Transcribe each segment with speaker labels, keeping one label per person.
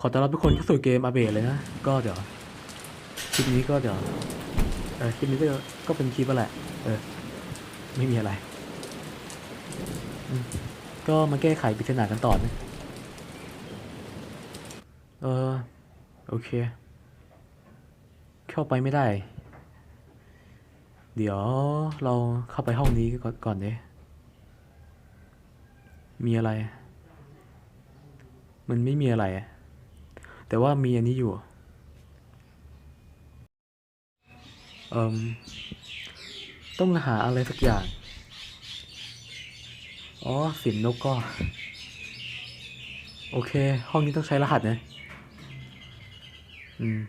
Speaker 1: ขอต้อนรับทุกคนเข้าสู่เกมอาเบะเลยนะ ก็เดี๋ยวคลิปนี้ก็เดี๋ยวเออคลิปนี้ก็ก็เป็นคลิปแหละ เออ ไม่มีอะไร ก็มาแก้ไขปริศนากันต่อนะ เออ โอเค เข้าไปไม่ได้ เดี๋ยวเราเข้าไปห้องนี้ก่อนก่อนเดยมีอะไร มันไม่มีอะไรอะ แต่ว่ามีอันนี้อยู่เอ่มต้องหาอะไรสักอย่าง อ๋อสินนกก็ โอเค ห้องนี้ต้องใช้รหัสนะอืม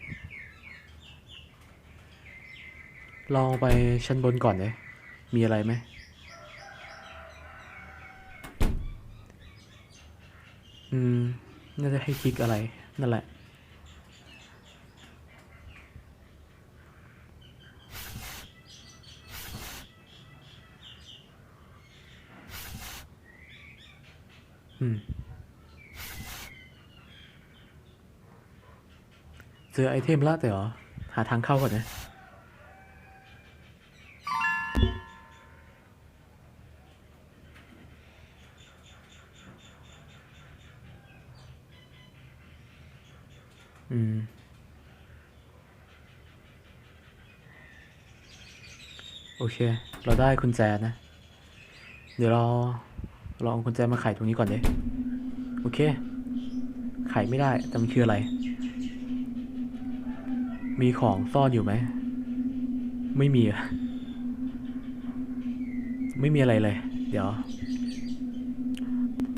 Speaker 1: ลองไปชั้นบนก่อนเลยมีอะไรไหม อืม น่าจะให้คลิกอะไร นั่นแหละ อืมเจอไอเทมละแต่เหรอ หาทางเข้าก่อนนะ โอเค เราได้กุญแจนะ เดี๋ยวเราลองเอากุญแจมาไขตรงนี้ก่อนเลยโอเค ไขไม่ได้ แต่มันคืออะไร มีของซ่อนอยู่ไหม ไม่มีอะไม่มีอะไรเลย เดี๋ยว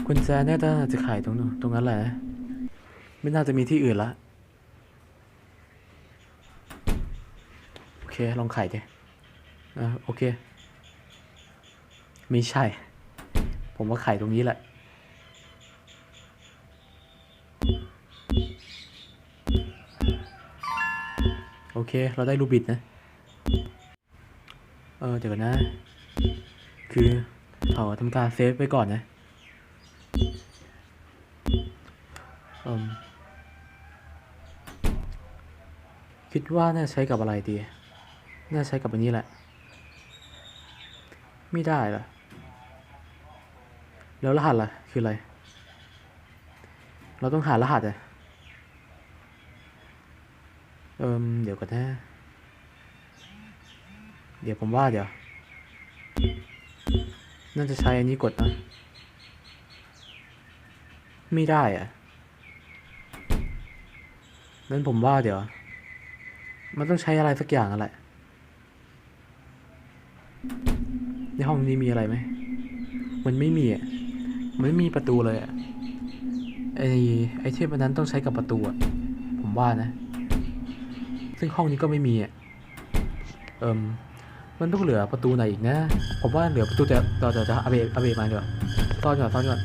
Speaker 1: กุญแจเนี่ยน่าจะไขตรงนู้นตรงนั้นแหละ ไม่น่าจะมีที่อื่นละ โอเค ลองไขดิ อ่าโอเค ไม่ใช่ ผมว่าไข่ตรงนี้แหละ โอเค เราได้รูบิดนะ เออเดี๋ยวก่อนนะ คือเขาทำการเซฟไว้ก่อนนะคิดว่าน่าใช้กับอะไรดี น่าใช้กับอันนี้แหละ ไม่ได้ล่ะ แล้วรหัสล่ะ คืออะไร เราต้องหารหัสอะ เอิมเดี๋ยวก่อนนะเดี๋ยวผมว่าเดี๋ยว น่าจะใช้อันนี้กดนะ ไม่ได้อะนั้นผมว่าเดี๋ยว มันต้องใช้อะไรสักอย่างอะไร ห้องนี้มีอะไรไหม มันไม่มีอะ มันไม่มีประตูเลยอะ ไอไอเทมอันนั้นต้องใช้กับประตูอะ ผมว่านะ ซึ่งห้องนี้ก็ไม่มีอะ เอิมมันต้องเหลือประตูไหนอีกนะ ผมว่าเหลือประตูแต่ต่อเดี๋ยวจะเอาเบเอาเบมาเดี๋ยวซ่อนก่อนซ่อนก่อน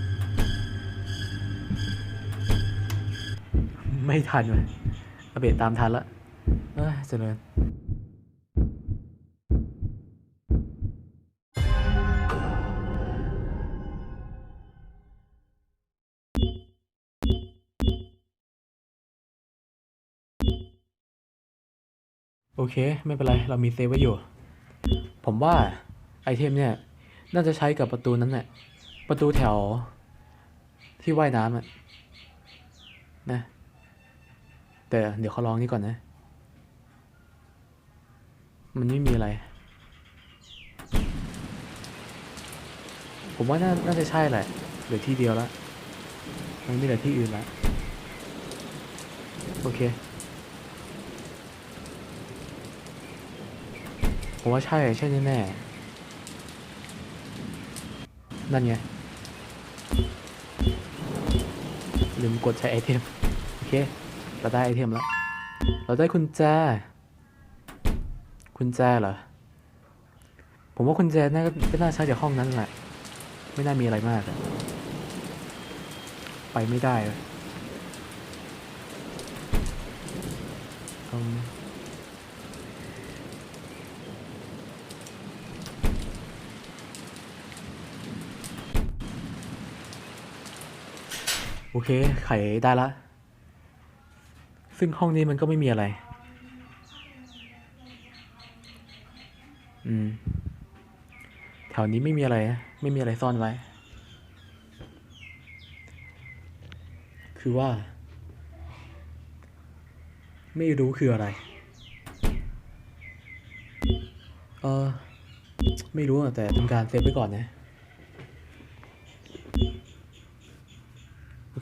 Speaker 1: ไม่ทันเลยอาเบตามทันละเอ้ยเจริญ โอเค ไม่เป็นไร เรามีเซฟไว้อยู่ ผมว่าไอเทมเนี่ย น่าจะใช้กับประตูนั้นแหละ ประตูแถว ที่ว่ายน้ำอะนะ แต่เดี๋ยวเขาลองนี่ก่อนนะ มันไม่มีอะไร ผมว่าน่าน่าจะใช่แหละเหลือที่เดียวแล้วมันไม่เหลือที่อื่นแล้วโอเค ผมว่าใช่ใช่แน่ๆนั่นไง ลืมกดใช้ไอเทม โอเค เราได้ไอเทมแล้ว เราได้กุญแจกุญแจเหรอ ผมว่ากุญแจน่าก็น่าใช้จากห้องนั้นแหละ ไม่น่ามีอะไรมาก ไปไม่ได้เลย โอเค ไขได้ละ ซึ่งห้องนี้มันก็ไม่มีอะไร อืม แถวนี้ไม่มีอะไรไม่มีอะไรซ่อนไว้ คือว่า ไม่รู้คืออะไร เออ ไม่รู้แต่ทำการเซฟไว้ก่อนนะ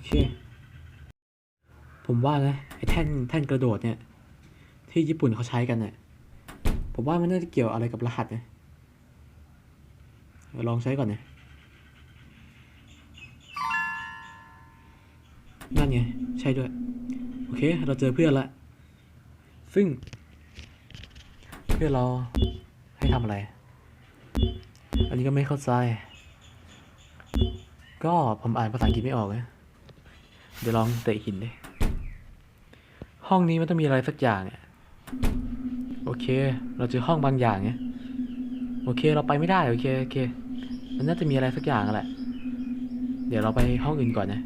Speaker 1: เค ผมว่านะไอ้แท่นแท่นกระโดดเนี่ย ที่ญี่ปุ่นเขาใช้กันเนี่ยผมว่ามันน่าจะเกี่ยวอะไรกับรหัสนะเดี๋ยลองใช้ก่อนนะนั่นไง ใช่ด้วย โอเค เราเจอเพื่อนละ ซึ่ง เพื่อนเราให้ทำอะไร อันนี้ก็ไม่เข้าใจ ก็ผมอ่านภาษาอังกฤษไม่ออกนะ เดี๋ยวลองเตะหินดิห้องนี้มันต้องมีอะไรสักอย่างเนี่ยโอเค เราเจอห้องบางอย่างเนี่ยโอเค เราไปไม่ได้ โอเคโอเค มันน่าจะมีอะไรสักอย่างแหละ เดี๋ยวเราไปห้องอื่นก่อนนะ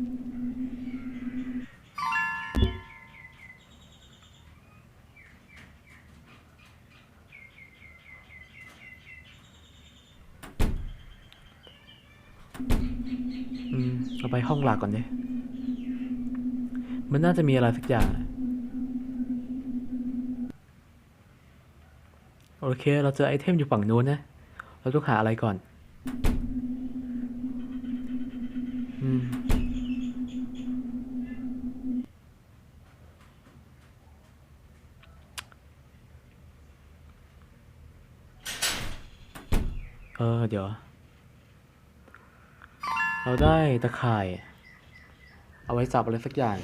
Speaker 1: อืมเราไปห้องหลักก่อนดิ มันน่าจะมีอะไรสักอย่าง โอเค เราเจอไอเทมอยู่ฝั่งนู้นนะ เราต้องหาอะไรก่อน อืมเออเดี๋ยว เราได้ตะข่าย เอาไว้จับอะไรสักอย่าง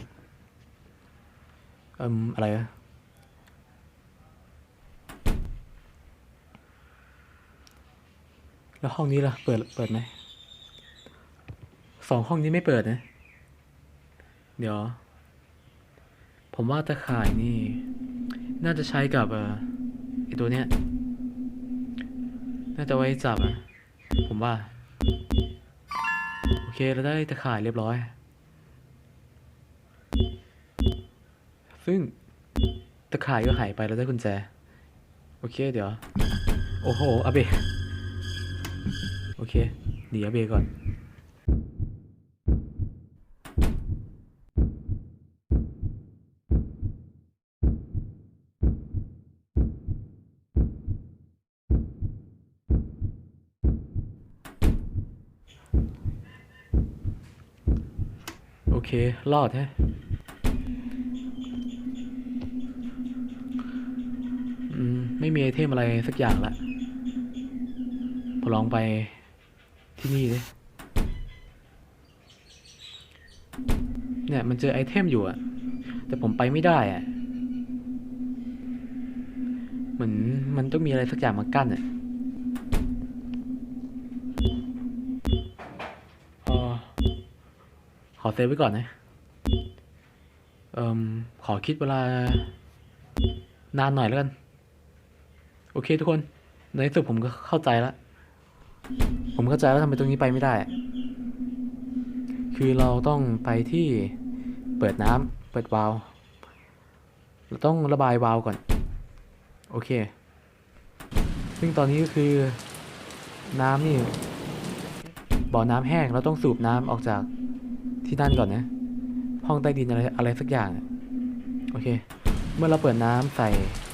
Speaker 1: เอืมอะไรอะแล้วห้องนี้ล่ะ เปิด เปิดไหม สองห้องนี้ไม่เปิดนะ เดี๋ยว ผมว่าตะข่ายนี่ น่าจะใช้กับเอ่อไอตัวเนี้ย น่าจะไว้จับอะผมว่า โอเค เราได้ตะข่ายเรียบร้อย ซึ่งตะข่ายก็หายไปแล้วได้กุญแจ โอเคเดี๋ยว โอ้โหอาเบโอเคหนีอาเบก่อนโอเค รอดแฮะ อืม ไม่มีไอเทมอะไรสักอย่างละพอลองไปที่นี่ดิเนี่ยมันเจอไอเทมอยู่อะแต่ผมไปไม่ได้อะเหมือนมันต้องมีอะไรสักอย่างมากั้นอะอขอเซฟไว้ก่อนนะเอ่มขอคิดเวลานานหน่อยแล้วกัน โอเคทุกคน ในที่สุดผมก็เข้าใจแล้ว ผมเข้าใจแล้วทำไมตรงนี้ไปไม่ได้ คือเราต้องไปที่เปิดน้ำเปิดวาล์วเราต้องระบายวาล์วก่อน โอเค ซึ่งตอนนี้ก็คือน้ำนี่บ่อน้ำแห้งเราต้องสูบน้ำออกจากที่นั่นก่อนนะ ห้องใต้ดินอะไรอะไรสักอย่าง โอเค เมื่อเราเปิดน้ำใส่ส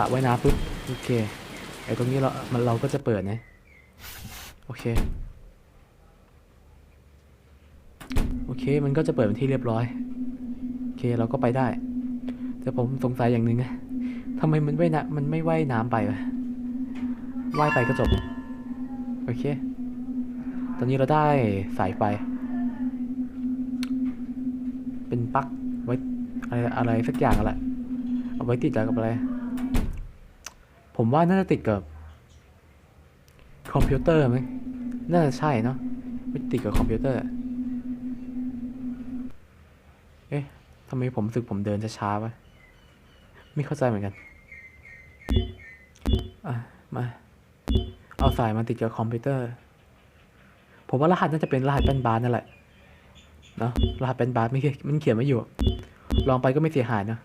Speaker 1: ระว่ายน้ำปุ๊บโอเคไอ้ตรงนี้เรามันเราก็จะเปิดนะโอเคโอเค มันก็จะเปิดเป็นที่เรียบร้อยโอเคเราก็ไปได้ แต่ผมสงสัยอย่างหนึ่งนะทำไมมันว่น้ำมันไม่ว่ายน้ำไปวะว่ายไปก็จบโอเค ตอนนี้เราได้สายไฟเป็นปลั๊กไว้อะไรอะไรสักอย่างแหละเอาไว้ติดกับอะไร ผมว่าน่าจะติดกับ คอมพิวเตอร์ไหมงน่าจะใช่เนาะไม่ติดกับคอมพิวเตอร์ เอ๊ะทำไมผมรู้สึกผมเดินช้าๆวะไม่เข้าใจเหมือนกัน อะ มา เอาสายมาติดกับคอมพิวเตอร์ ผมว่ารหัสน่าจะเป็นรหัสเป็นบาร์นั่นแหละ เนาะรหัสเป็นบาร์ไม่เขียนมันเขียนไม่อยู่ ลองไปก็ไม่เสียหายนะ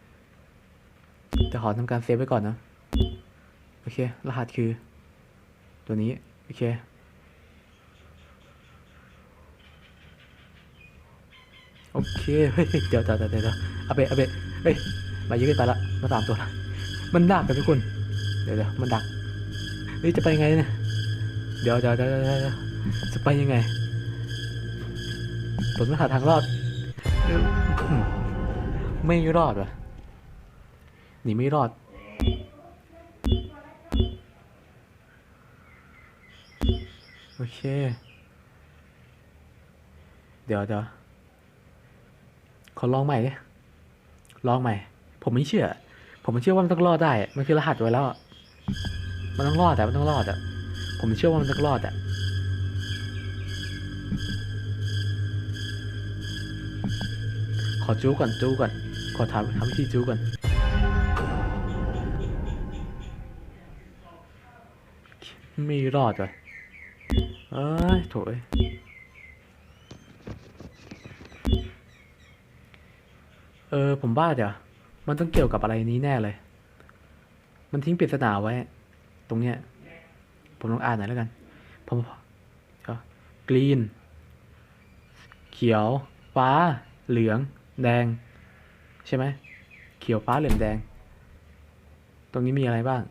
Speaker 1: แต่ขอทำการเซฟไว้ก่อนนะ โอเค รหัสคือ ตัวนี้ โอเค โอเค เฮ้ยเดี๋ยวเดี๋ยวเดี๋ยวเดี๋ยวเอาไปเอาไปเฮ้ย มาเยอะเกินไปละ มาสามตัวละ มันดักกันทุกคน เดี๋ยวเดี๋ยวมันดัก เฮ้ย จะไปยังไงเนี่ย เดี๋ยวเดี๋ยวเดี๋ยวเดี๋ยวจะไปยังไงผมต้องหาทางรอดเอ้ยอืมไม่รอดว่ะหนีไม่รอด โอเค เดี๋ยวเดี๋ยวขอลองใหม่ดิลองใหม่ ผมไม่เชื่อ ผมไม่เชื่อว่ามันต้องรอดได้ มันคือรหัสไว้แล้ว มันต้องรอดแต่มันต้องรอดอะ ผมเชื่อว่ามันต้องรอดอะขอจู้ก่อนจู้ก่อน ขอทำทำวิธีจู้ก่อน ไม่รอดว่ะ เอ้ยโถยเออ ผมว่าเดี๋ยว มันต้องเกี่ยวกับอะไรนี้แน่เลย มันทิ้งปริศนาไว้ ตรงเนี้ย ผมลองอ่านหน่อยแล้วกัน ผมเดี๋ยวกรีน เขียว ฟ้า เหลือง แดง ใช่ไหม เขียว ฟ้า เหลือง แดง ตรงนี้มีอะไรบ้าง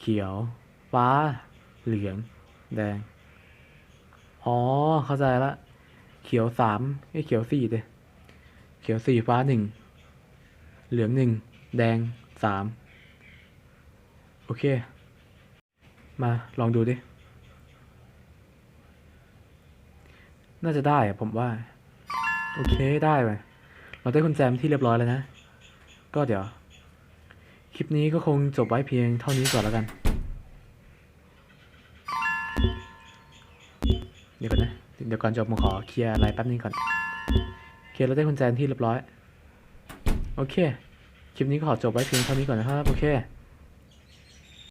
Speaker 1: เขียว ฟ้า เหลือง แดง อ๋อ เข้าใจละ เขียวสามไอ้เขียวสี่เดยเขียวสี่ฟ้าหนึ่ง เหลืองหนึ่ง แดงสาม โอเค มาลองดูดิ น่าจะได้ผมว่า โอเคได้ไปเราได้คุณแจมที่เรียบร้อยแล้วนะ ก็เดี๋ยว คลิปนี้ก็คงจบไว้เพียงเท่านี้ก่อนแล้วกัน ดี๋ยวก่อนนะ เดี๋ยวก่อนจบผมขอเคลียร์อะไรแป๊บนึงก่อนเคลียร์เราได้คุณแจนที่เรียบร้อย โอเค คลิปนี้ก็ขอจบไว้เพียงเท่านี้ก่อนนะครับ โอเค